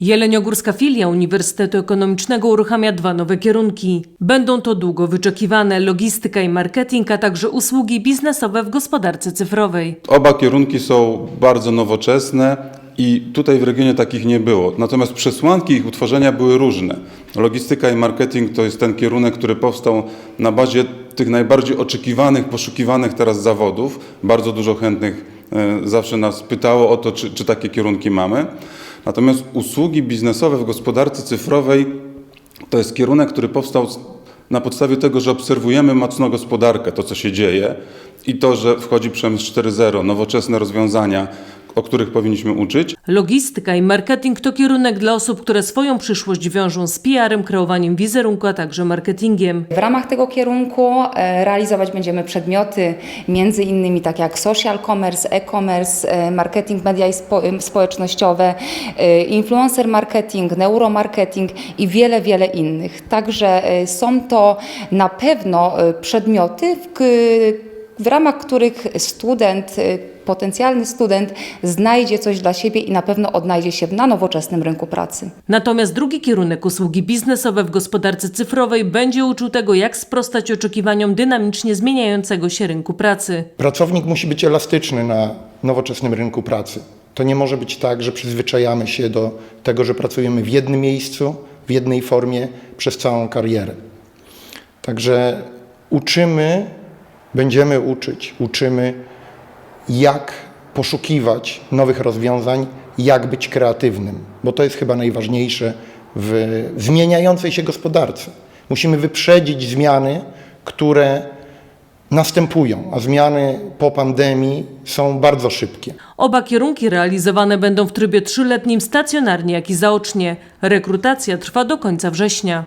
Jeleniogórska filia Uniwersytetu Ekonomicznego uruchamia dwa nowe kierunki. Będą to długo wyczekiwane logistyka i marketing, a także usługi biznesowe w gospodarce cyfrowej. Oba kierunki są bardzo nowoczesne i tutaj w regionie takich nie było. Natomiast przesłanki ich utworzenia były różne. Logistyka i marketing to jest ten kierunek, który powstał na bazie tych najbardziej oczekiwanych, poszukiwanych teraz zawodów. Bardzo dużo chętnych e, zawsze nas pytało o to, czy, czy takie kierunki mamy. Natomiast usługi biznesowe w gospodarce cyfrowej to jest kierunek, który powstał na podstawie tego, że obserwujemy mocno gospodarkę, to co się dzieje i to, że wchodzi przemysł 4.0, nowoczesne rozwiązania, o których powinniśmy uczyć. Logistyka i marketing to kierunek dla osób, które swoją przyszłość wiążą z PR-em, kreowaniem wizerunku, a także marketingiem. W ramach tego kierunku e, realizować będziemy przedmioty między innymi takie jak social commerce, e-commerce, e, marketing media i spo, em, społecznościowe, e, influencer marketing, neuromarketing i wiele, wiele innych. Także e, są to na pewno e, przedmioty, w, k- w ramach których student, e, potencjalny student znajdzie coś dla siebie i na pewno odnajdzie się na nowoczesnym rynku pracy. Natomiast drugi kierunek usługi biznesowe w gospodarce cyfrowej będzie uczył tego, jak sprostać oczekiwaniom dynamicznie zmieniającego się rynku pracy. Pracownik musi być elastyczny na nowoczesnym rynku pracy. To nie może być tak, że przyzwyczajamy się do tego, że pracujemy w jednym miejscu, w jednej formie przez całą karierę. Także uczymy, będziemy uczyć, uczymy, jak poszukiwać nowych rozwiązań, jak być kreatywnym, bo to jest chyba najważniejsze w zmieniającej się gospodarce. Musimy wyprzedzić zmiany, które następują, a zmiany po pandemii są bardzo szybkie. Oba kierunki realizowane będą w trybie trzyletnim stacjonarnie, jak i zaocznie. Rekrutacja trwa do końca września.